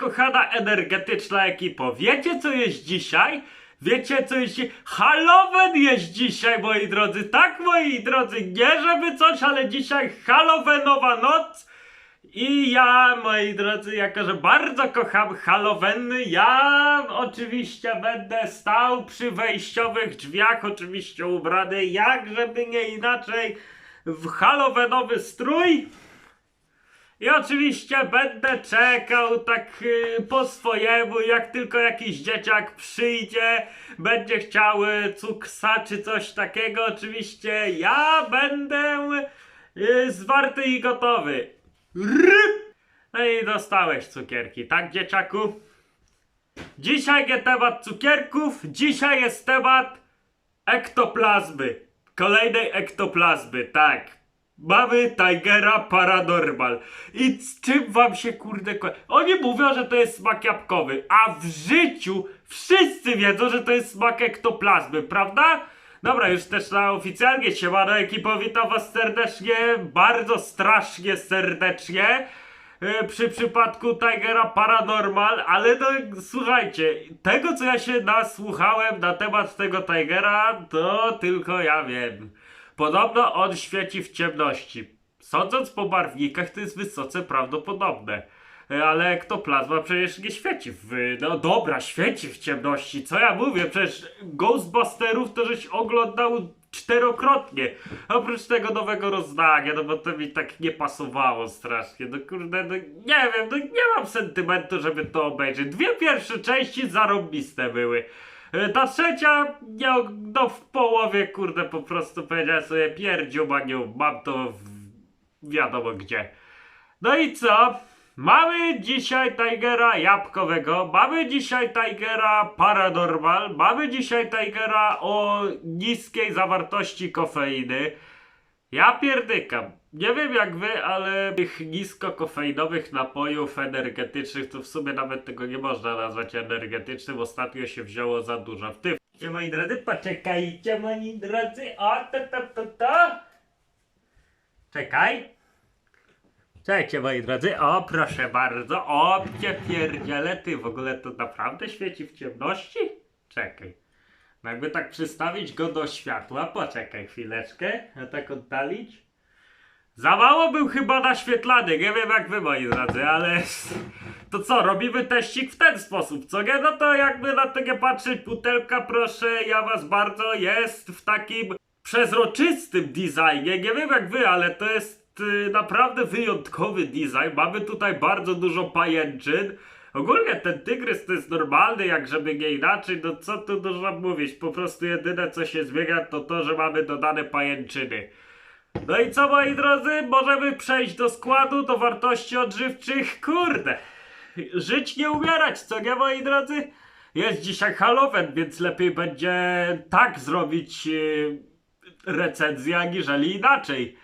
kochana energetyczna ekipo, wiecie co jest dzisiaj? Wiecie co jest dzisiaj? Halloween jest dzisiaj, moi drodzy. Tak, moi drodzy, nie żeby coś, ale dzisiaj Halloweenowa noc. I ja, moi drodzy, jako że bardzo kocham Halloween, ja oczywiście będę stał przy wejściowych drzwiach, oczywiście ubrany jak żeby nie inaczej w Halloweenowy strój. I oczywiście będę czekał tak y, po swojemu, jak tylko jakiś dzieciak przyjdzie, będzie chciał y, cuksa czy coś takiego, oczywiście ja będę y, zwarty i gotowy. Ryb! No i dostałeś cukierki, tak dzieciaku? Dzisiaj nie temat cukierków, dzisiaj jest temat ektoplazmy. Kolejnej ektoplazmy, tak. Mamy Tigera Paranormal. I z czym wam się kurde ko... Oni mówią, że to jest smak jabłkowy, a w życiu wszyscy wiedzą, że to jest smak ektoplazmy, prawda? Dobra, już też na oficjalnie siemano ekipo, witam was serdecznie, bardzo strasznie serdecznie e, przy przypadku Tigera Paranormal, ale no słuchajcie, tego co ja się nasłuchałem na temat tego Tigera, to tylko ja wiem. Podobno on świeci w ciemności. Sądząc po barwnikach, to jest wysoce prawdopodobne. E, Ale ektoplazma przecież nie świeci w... No dobra, świeci w ciemności. Co ja mówię? Przecież Ghostbusterów to żeś oglądał czterokrotnie. Oprócz tego nowego rozdania, no bo to mi tak nie pasowało strasznie. No kurde, no nie wiem, no nie mam sentymentu, żeby to obejrzeć. Dwie pierwsze części zarąbiste były. E, Ta trzecia, nie, no w połowie, kurde, po prostu powiedziałem sobie pierdziu maniu, mam to w, wiadomo gdzie. No i co? Mamy dzisiaj Tigera jabłkowego, mamy dzisiaj Tigera Paranormal, mamy dzisiaj Tigera o niskiej zawartości kofeiny. Ja pierdykam. Nie wiem jak wy, ale tych niskokofeinowych napojów energetycznych to w sumie nawet tego nie można nazwać energetycznym. Ostatnio się wzięło za dużo. W tym. Moi drodzy, poczekajcie moi drodzy. O, to, to, to, to. Czekaj. Czekajcie moi drodzy, o proszę bardzo, o cię pierdziele, ty w ogóle to naprawdę świeci w ciemności? Czekaj. No Jakby tak przystawić go do światła, poczekaj chwileczkę, a tak oddalić. Za mało był chyba naświetlany, nie wiem jak wy moi drodzy, ale to co, robimy teścik w ten sposób, co nie? No to jakby na nie patrzeć, butelka proszę, ja was bardzo, jest w takim przezroczystym designie, nie wiem jak wy, ale to jest y, naprawdę wyjątkowy design, mamy tutaj bardzo dużo pajęczyn, Ogólnie ten tygrys to jest normalny, jak żeby nie inaczej, no co tu dużo mówić, po prostu jedyne co się zmienia to to, że mamy dodane pajęczyny. No i co moi drodzy, możemy przejść do składu, do wartości odżywczych, kurde. Żyć nie umierać, co nie moi drodzy? Jest dzisiaj Halloween, więc lepiej będzie tak zrobić yy, recenzję, aniżeli inaczej.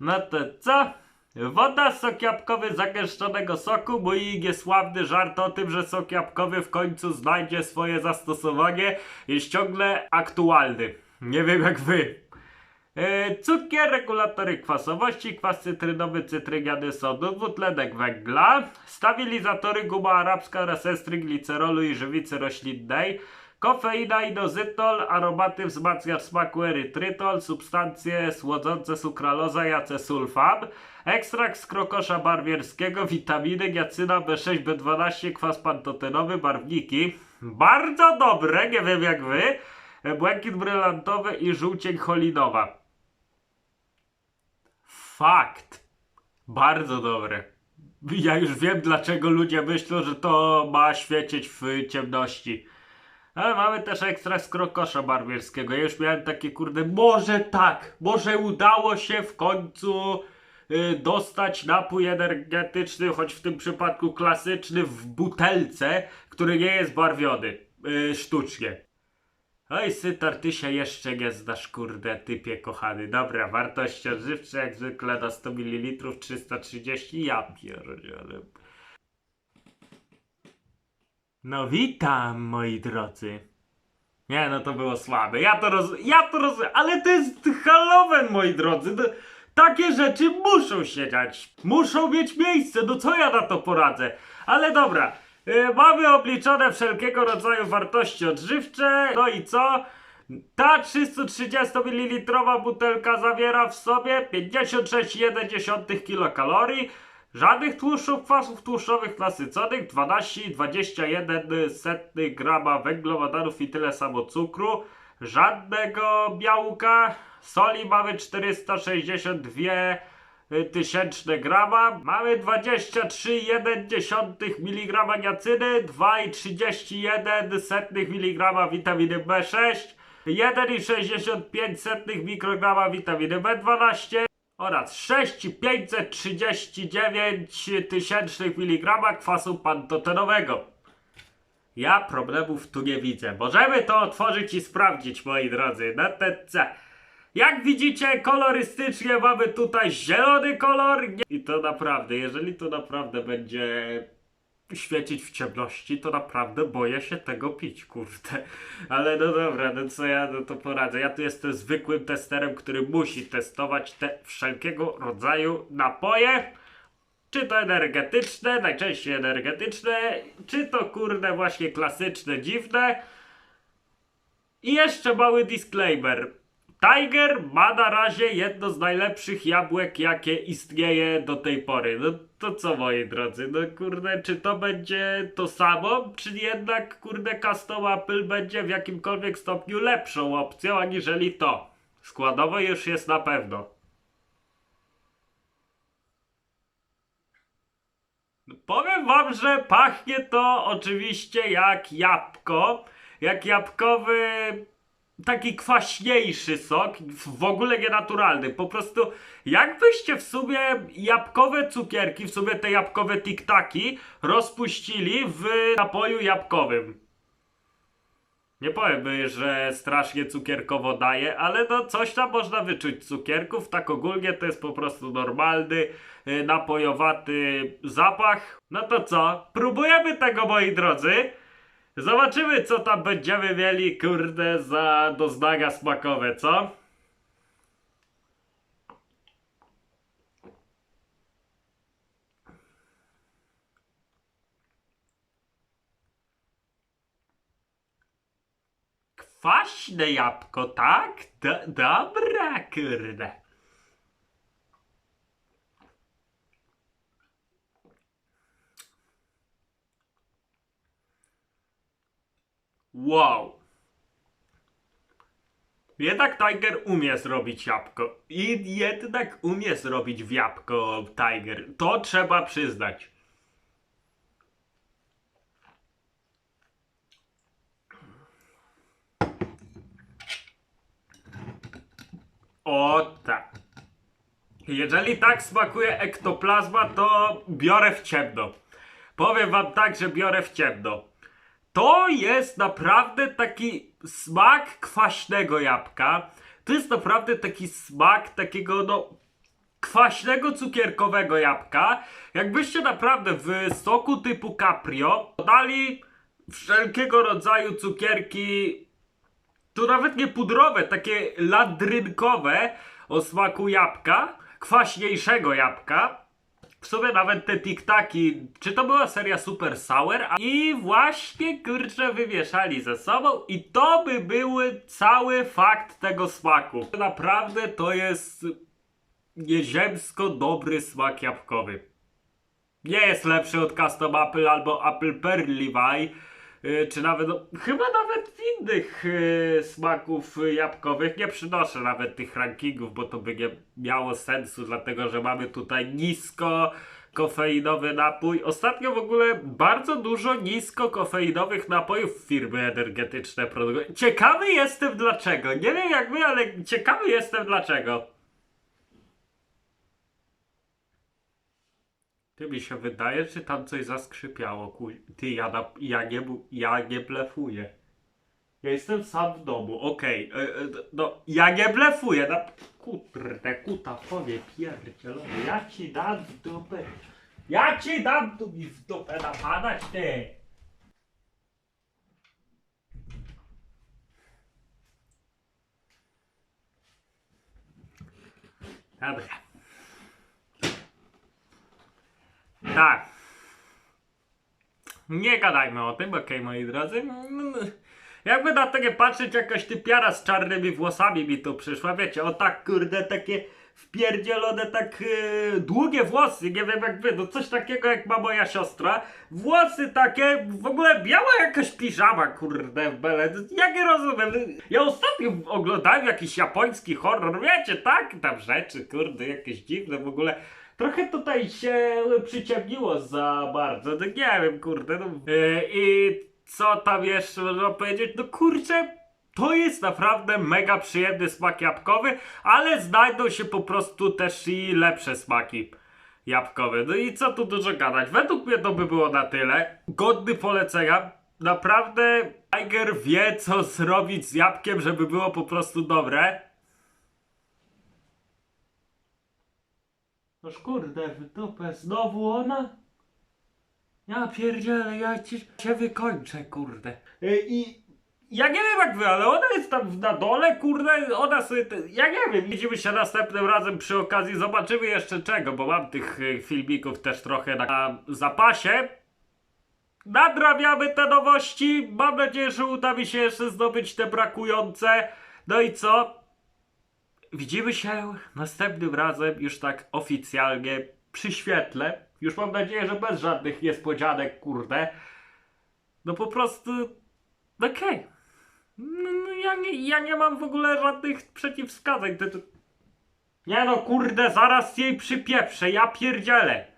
No to co? Woda, sok jabłkowy zagęszczonego soku, mój niesławny żart o tym, że sok jabłkowy w końcu znajdzie swoje zastosowanie, jest ciągle aktualny. Nie wiem jak wy. E, cukier, regulatory kwasowości, kwas cytrynowy, cytryniany sodu, dwutlenek węgla, stabilizatory, guma arabska oraz estry glicerolu i żywicy roślinnej, kofeina, inozytol, aromaty wzmacniacz smaku erytrytol, substancje słodzące sukraloza i acesulfam, ekstrakt z krokosza barwierskiego, witaminy, niacyna, B6, B12, kwas pantotenowy, barwniki. Bardzo dobre, nie wiem jak wy. Błękit brylantowy i żółcień cholinowa. Fakt. Bardzo dobre. Ja już wiem, dlaczego ludzie myślą, że to ma świecić w ciemności. Ale mamy też ekstrakt z krokosza barwierskiego. Ja już miałem takie kurde, może tak, może udało się w końcu y, dostać napój energetyczny, choć w tym przypadku klasyczny w butelce, który nie jest barwiony y, sztucznie. Oj, Sytar, ty się jeszcze nie znasz, kurde, typie kochany. Dobra, wartość odżywcza jak zwykle na 100 ml 330, ja pierdzielę. No witam, moi drodzy. Nie, no to było słabe. Ja to roz... Ja to roz... Ale to jest Halloween, moi drodzy. No, takie rzeczy muszą się dziać. Muszą mieć miejsce. No co ja na to poradzę? Ale dobra. Y, Mamy obliczone wszelkiego rodzaju wartości odżywcze. No i co? Ta 330 ml butelka zawiera w sobie 56,1 kilokalorii. Żadnych tłuszczów, kwasów tłuszczowych nasyconych, 12,21 grama węglowodanów i tyle samo cukru. Żadnego białka. Soli mamy 462 tysięczne grama. Mamy 23,1 mg niacyny, 2,31 mg witaminy B6, 1,65 mikrograma witaminy B12 oraz 6,539 tysięcznych mg kwasu pantotenowego. Ja problemów tu nie widzę. Możemy to otworzyć i sprawdzić, moi drodzy, na TC. Jak widzicie, kolorystycznie mamy tutaj zielony kolor. I to naprawdę, jeżeli to naprawdę będzie świecić w ciemności, to naprawdę boję się tego pić, kurde. Ale no dobra, no co ja no to poradzę. Ja tu jestem zwykłym testerem, który musi testować te wszelkiego rodzaju napoje. Czy to energetyczne, najczęściej energetyczne, czy to kurde właśnie klasyczne, dziwne. I jeszcze mały disclaimer. Tiger ma na razie jedno z najlepszych jabłek, jakie istnieje do tej pory. No to co moi drodzy, no kurde, czy to będzie to samo, czy jednak kurde custom Apple będzie w jakimkolwiek stopniu lepszą opcją aniżeli to? Składowo już jest na pewno. Powiem wam, że pachnie to oczywiście jak jabłko, jak jabłkowy taki kwaśniejszy sok, w ogóle nienaturalny. Po prostu jakbyście w sumie jabłkowe cukierki, w sumie te jabłkowe tiktaki rozpuścili w napoju jabłkowym. Nie powiem, że strasznie cukierkowo daje, ale no coś tam można wyczuć cukierków. Tak ogólnie to jest po prostu normalny, y, napojowaty zapach. No to co? Próbujemy tego, moi drodzy. Zobaczymy, co tam będziemy mieli, kurde, za doznania smakowe, co? Kwaśne jabłko, tak? Do, dobra, kurde. Wow. Jednak Tiger umie zrobić jabłko. I jednak umie zrobić w jabłko Tiger. To trzeba przyznać. O tak. Jeżeli tak smakuje ektoplazma, to biorę w ciemno. Powiem wam tak, że biorę w ciemno. To jest naprawdę taki smak kwaśnego jabłka. To jest naprawdę taki smak takiego, no, kwaśnego cukierkowego jabłka. Jakbyście naprawdę w soku typu Caprio dodali wszelkiego rodzaju cukierki, tu nawet nie pudrowe, takie ladrynkowe o smaku jabłka, kwaśniejszego jabłka. W sumie nawet te tiktaki, czy to była seria Super Sour? I właśnie kurczę wymieszali ze sobą i to by były cały fakt tego smaku. Naprawdę to jest nieziemsko dobry smak jabłkowy. Nie jest lepszy od Custom Apple albo Apple Pearl Levi, czy nawet, no, chyba nawet innych y, smaków y, jabłkowych. Nie przynoszę nawet tych rankingów, bo to by nie miało sensu, dlatego że mamy tutaj nisko kofeinowy napój. Ostatnio w ogóle bardzo dużo nisko kofeinowych napojów firmy energetyczne produkują. Ciekawy jestem dlaczego. Nie wiem jak wy, ale ciekawy jestem dlaczego. Ty mi się wydaje, czy tam coś zaskrzypiało, kuj. Ty, ja, na, ja, nie, ja nie blefuję. Ja jestem sam w domu, okej. e, e, no, ja nie blefuję, na... Kurde, kuta, powie pierdzielony, ja ci dam w dupę. Ja ci dam tu mi w dupę napadać, ty. Dobra. Tak. Nie gadajmy o tym, okej moi drodzy. Mm, Jakby na takie patrzeć, jakaś typiara z czarnymi włosami mi tu przyszła, wiecie, o tak kurde, takie wpierdzielone, tak e, długie włosy, nie wiem jak wy, no coś takiego jak ma moja siostra. Włosy takie, w ogóle biała jakaś piżama, kurde, w bele. Ja nie rozumiem. Ja ostatnio oglądałem jakiś japoński horror, wiecie, tak, tam rzeczy, kurde, jakieś dziwne w ogóle. Trochę tutaj się przyciemniło za bardzo, no nie wiem, kurde, no. E, I co tam jeszcze można powiedzieć? No kurczę, to jest naprawdę mega przyjemny smak jabłkowy, ale znajdą się po prostu też i lepsze smaki jabłkowe. No i co tu dużo gadać? Według mnie to by było na tyle. Godny polecenia. Naprawdę Tiger wie co zrobić z jabłkiem, żeby było po prostu dobre. Noż kurde, w dupę, znowu ona? Ja pierdzielę, ja ci się wykończę, kurde. Y, I ja nie wiem jak wy, ale ona jest tam na dole, kurde, ona sobie, te, ja nie wiem, widzimy się następnym razem przy okazji, zobaczymy jeszcze czego, bo mam tych y, filmików też trochę na zapasie. Nadrabiamy te nowości, mam nadzieję, że uda mi się jeszcze zdobyć te brakujące. No i co? Widzimy się następnym razem już tak oficjalnie przy świetle. Już mam nadzieję, że bez żadnych niespodzianek, kurde. No po prostu. Okej. No, no ja, nie, ja nie mam w ogóle żadnych przeciwwskazań. Nie no, kurde, zaraz jej przypieprzę, ja pierdzielę.